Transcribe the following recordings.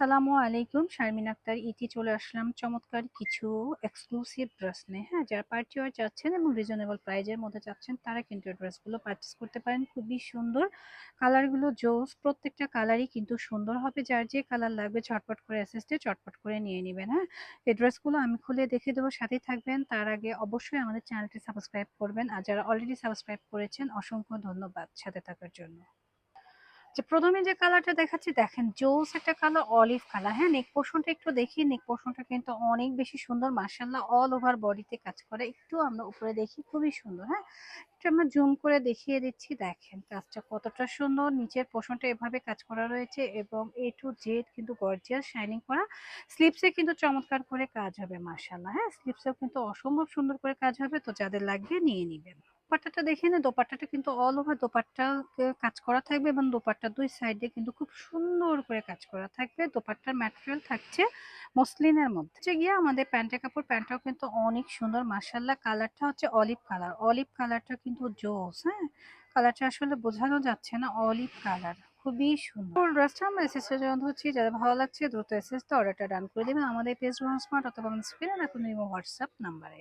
আসসালামু আলাইকুম। শারমিন আক্তার ইতি চলে আসলাম চমৎকার কিছু এক্সক্লুসিভ ড্রেস নিয়ে। হ্যাঁ যারা পার্টি ওয়ার চাচ্ছেন এবং রিজনেবল প্রাইজের মধ্যে চাচ্ছেন, তারা কিন্তু ড্রেসগুলো পারচেস করতে পারেন। খুবই সুন্দর কালারগুলো জোস, প্রত্যেকটা কালারই কিন্তু সুন্দর হবে। যার যে কালার লাগবে চটপট করে অ্যাসেসটে চটপট করে নিয়ে নেবেন। হ্যাঁ এই ড্রেসগুলো আমি খুলে দেখে দেবো। সাথেই থাকবেন। তার আগে অবশ্যই আমাদের চ্যানেলটি সাবস্ক্রাইব করবেন। আর যারা অলরেডি সাবস্ক্রাইব করেছেন, অসংখ্য ধন্যবাদ সাথে থাকার জন্য। যে প্রথমে যে কালারটা দেখাচ্ছি, দেখেন জোস একটা কালার, অলিভ কালার। হ্যাঁ নেক পোর্শনটা একটু দেখি। নেক পোর্শনটা কিন্তু অনেক বেশি সুন্দর মার্শাল্লাহ অল ওভার বডিতে কাজ করে। একটু আমরা উপরে দেখি, খুবই সুন্দর হ্যাঁ? একটু আমরা জুম করে দেখিয়ে দিচ্ছি, দেখেন কাজটা কতটা সুন্দর। নিচের পোর্শনটা এভাবে কাজ করা রয়েছে এবং এ টু জেড কিন্তু গর্জিয়াস শাইনিং করা। স্লিপসে কিন্তু চমৎকার করে কাজ হবে মার্শাল্লাহ হ্যাঁ? স্লিপসেও কিন্তু অসম্ভব সুন্দর করে কাজ হবে, তো যাদের লাগবে নিয়ে নিবেন। দোপাট্টাটা দেখে না, দোপাট্টাটা কিন্তু অল ওভার দোপাট্টা কাজ করা থাকবে এবং দোপাট্টার দুই সাইডে কিন্তু খুব সুন্দর করে কাজ করা থাকবে। দোপাট্টার ম্যাটেরিয়াল থাকছে মসলিনের মধ্যে। হচ্ছে গিয়ে আমাদের প্যান্টের কাপড়, প্যান্টটাও কিন্তু অনেক সুন্দর মার্শাল্লাহ কালারটা হচ্ছে অলিভ কালার অলিভ কালারটা কিন্তু জোস হ্যাঁ? কালারটা আসলে বোঝানো যাচ্ছে না অলিভ কালার খুবই সুন্দর। ড্রেসটা আমরা এসএসের যখন ধরছি, যাদের ভালো লাগছে দ্রুত এসএস তো অর্ডারটা ডান করে দেবেন আমাদের পেজ ওয়ান স্মার্ট অথবা স্ক্রিনে এখন কোনো হোয়াটসঅ্যাপ নাম্বারে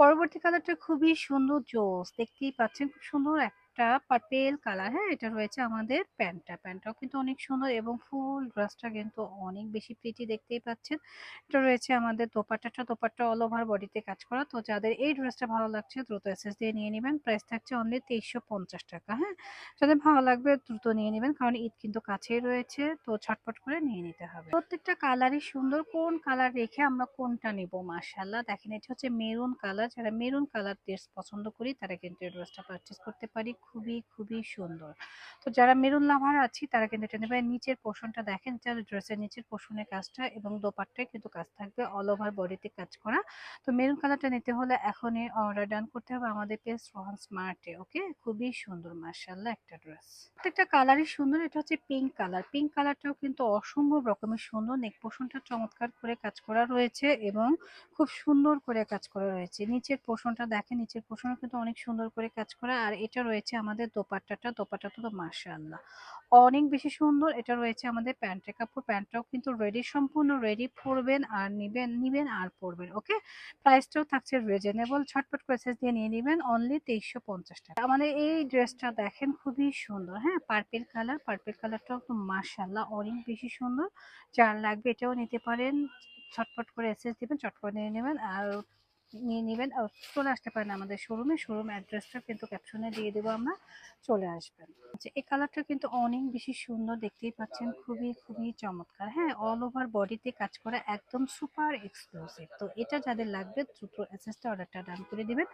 পরবর্তী কালারটা খুবই সুন্দর, জোস, দেখতেই পাচ্ছেন, খুব সুন্দর এক একটা পার্পেল কালার হ্যাঁ? এটা রয়েছে আমাদের প্যান্টটা। প্যান্টটাও কিন্তু অনেক সুন্দর এবং ফুল ড্রেসটা কিন্তু অনেক বেশি প্রিটি দেখতেই পাচ্ছেন। এটা রয়েছে আমাদের দোপাট্টাটা। দোপাট্টা অল ওভার বডিতে কাজ করা। তো যাদের এই ড্রেসটা ভালো লাগছে, দ্রুত এসএস দিয়ে নিয়ে নেবেন। প্রাইস থাকছে অনলি তেইশশো পঞ্চাশ টাকা হ্যাঁ? যাদের ভালো লাগবে, দ্রুত নিয়ে নেবেন। কারণ ঈদ কিন্তু কাছেই রয়েছে, তো ছটপট করে নিয়ে নিতে হবে। প্রত্যেকটা কালারই সুন্দর। কোন কালার রেখে আমরা কোনটা নেব? মার্শাল্লাহ দেখেন এটা হচ্ছে মেরুন কালার যারা মেরুন কালার ড্রেস পছন্দ করি, তারা কিন্তু এই ড্রেসটা পারচেস করতে পারি। খুবই খুবই সুন্দর। তো যারা মেরুন লাভার আছি, তারা কিন্তু এটা নেবে। নিচের পোর্শনটা দেখেন যারা ড্রেসের নিচের পোর্শনের কাজটা এবং দোপাট্টায় কিন্তু কাজ থাকবে অল ওভার বডিতে কাজ করা। তো মেরুন কালারটা নিতে হলে এখনই অর্ডার ডান করতে হবে আমাদের পেজ রোহান স্মার্টে, ওকে? খুবই সুন্দর মার্শাল্লাহ একটা ড্রেস প্রত্যেকটা কালারই সুন্দর, এটা হচ্ছে পিঙ্ক কালার পিঙ্ক কালারটাও কিন্তু অসম্ভব রকমের সুন্দর। নেক পোর্শনটা চমৎকার করে কাজ করা রয়েছে এবং খুব সুন্দর করে কাজ করা রয়েছে। নিচের পোর্শনটা দেখেন, নিচের পোর্শনও কিন্তু অনেক সুন্দর করে কাজ করা। আর এটা রয়েছে আমাদের দোপাট্টাটা দোপাট্টাটা তো মাশাআল্লাহ। অনেক বেশি সুন্দর, এটা রয়েছে আমাদের প্যান্টের কাপড়। প্যান্টটাও কিন্তু রেডি সম্পূর্ণ রেডি পরবেন আর নিবেন নিবেন আর পরবেন ওকে প্রাইসটাও থাকছে রিজনেবল ছটপট করে দিয়ে নিয়ে নেবেন অনলি তেইশশো পঞ্চাশ টাকা। আমাদের এই ড্রেসটা দেখেন খুবই সুন্দর হ্যাঁ? পার্পেল কালার পার্পেল কালারটাও তো মার্শাল্লাহ অনেক বেশি সুন্দর। যার লাগবে এটাও নিতে পারেন ছটপট করে এসএস দিবেন চটপট নিয়ে নেবেন। আর নিয়ে নেবেন। চলে আসতে পারেন আমাদের শোরুমে শোরুম অ্যাড্রেসটা কিন্তু ক্যাপশনে দিয়ে দেবো আমরা। চলে আসবেন। আচ্ছা এই কালারটা কিন্তু অনেক বেশি সুন্দর দেখতেই পাচ্ছেন। খুবই খুবই চমৎকার। হ্যাঁ অল ওভার বডিতে কাজ করা একদম সুপার এক্সক্লুসিভ তো এটা যাদের লাগবে, দ্রুত এসএসটা অর্ডারটা ডান করে দিবেন।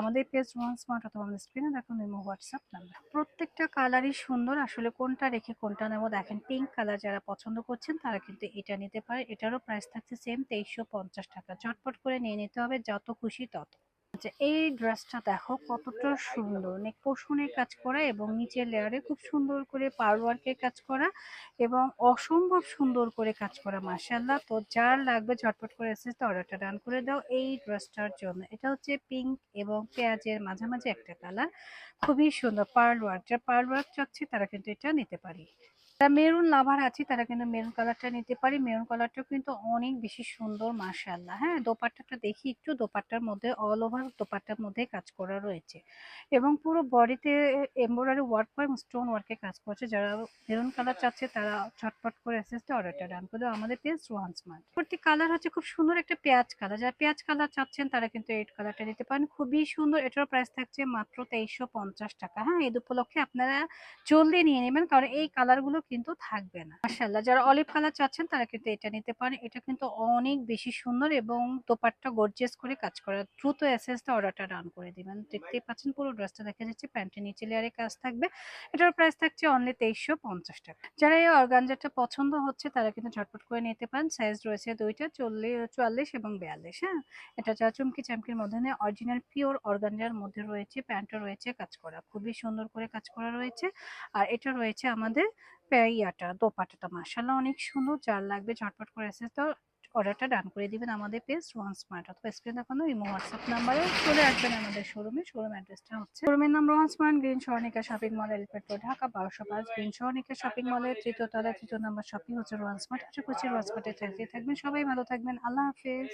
আমাদের পেজ ওয়ান স্মার্ট অথবা আমাদের স্ক্রিনে দেখুন হোয়াটসঅ্যাপ নাম্বার প্রত্যেকটা কালারই সুন্দর। আসলে কোনটা রেখে কোনটা নেব দেখেন। পিঙ্ক কালার যারা পছন্দ করছেন, তারা কিন্তু এটা নিতে পারে। এটারও প্রাইস থাকছে সেম তেইশশো পঞ্চাশ টাকা। চটপট করে নিয়ে নিতে হবে। যত খুশি তত। আচ্ছা এই ড্রেসটা দেখো কতটা সুন্দর। নেক পোষণের কাজ করা এবং নিচের লেয়ারে খুব সুন্দর করে পার ওয়ার্কের কাজ করা এবং অসম্ভব সুন্দর করে কাজ করা মাসাল্লাহ তো যার লাগবে ঝটপট করে এসেছে অর্ডারটা ডান করে দাও এই ড্রেসটার জন্য। এটা হচ্ছে পিঙ্ক এবং পেঁয়াজের মাঝামাঝি একটা কালার খুবই সুন্দর পার্ল ওয়ার্ক যারা পার্ল ওয়ার্ক চাচ্ছে তারা কিন্তু এটা নিতে পারি। যারা মেরুন লাভার আছে, তারা কিন্তু মেরুন কালারটা নিতে পারি। মেরুন কালারটা কিন্তু অনেক বেশি সুন্দর, মাশাআল্লাহ। হ্যাঁ দোপাট্টাটা দেখি একটু, দোপাট্টার মধ্যে অল ওভার দোপাট্টার মধ্যে কাজ করা রয়েছে। এবং পুরো বডিতে এমব্রয়ডারি ওয়ার্ক করে স্টোন ওয়ার্কে কাজ করছে। যারা মেরুন কালার চাচ্ছে, তারা ছটপট করে এসেছে অর্ডারটা ডান করে আমাদের পেজ রোহান স্মার্ট প্রতি কালার হচ্ছে খুব সুন্দর একটা পেঁয়াজ কালার যারা পেঁয়াজ কালার চাচ্ছেন, তারা কিন্তু এই কালারটা নিতে পারেন। খুবই সুন্দর এটার প্রাইস থাকছে মাত্র তেইশশো টাকা। হ্যাঁ এই উপলক্ষে আপনারা জলদি নিয়ে নেবেন। কারণ এই কালারগুলো কিন্তু থাকবে না। মাসাল্লাহ যারা অলিভ কালার চাচ্ছেন তারা কিন্তু এটা নিতে পারেন। এটা কিন্তু অনেক বেশি সুন্দর এবং দোপাট্টা গর্জেস করে কাজ করা দ্রুত এসএসটা অর্ডারটা রান করে দিবেন। দেখতেই পাচ্ছেন পুরো ড্রেসটা দেখা যাচ্ছে, প্যান্টের নিচে লেয়ারে কাজ থাকবে। এটার প্রাইস থাকছে অনলি তেইশশো পঞ্চাশ টাকা। যারা এই অর্গানজারটা পছন্দ হচ্ছে তারা কিন্তু ঝটপট করে নিতে পারেন। সাইজ রয়েছে দুইটা চল্লিশ চুয়াল্লিশ এবং বিয়াল্লিশ হ্যাঁ? এটা যা চুমকি চামকির মধ্যে অরিজিনাল পিওর অর্গানজার মধ্যে রয়েছে, প্যান্টও রয়েছে, কাজ করা খুবই সুন্দর করে কাজ করা রয়েছে। আর এটা রয়েছে আমাদের ইয়াটা দোপাটাটা মাসাল্লাহ অনেক সুন্দর, যার লাগবে ঝটপট করে এসে তো অর্ডারটা ডান করে দিবেন আমাদের পেজ ওয়ান স্মার্ট অথবা স্ক্রিন দেখানো ইমো হোয়াটসঅ্যাপ নাম্বারে চলে আসবেন আমাদের শোরুমে শোরুম অ্যাড্রেসটা হচ্ছে শোরুমের নাম Rohan smart green Swarnika shopping mall elephant Dhaka বারোশো পাঁচ। গ্রিন স্বর্ণিকা শপিং মলের তৃতীয় তলায় তৃতীয় নম্বর শপিং হচ্ছে রোহান স্মার্ট আশা করছি রোহান স্মার্টে থাকতে থাকবেন। সবাই ভালো থাকবেন। আল্লাহ হাফেজ।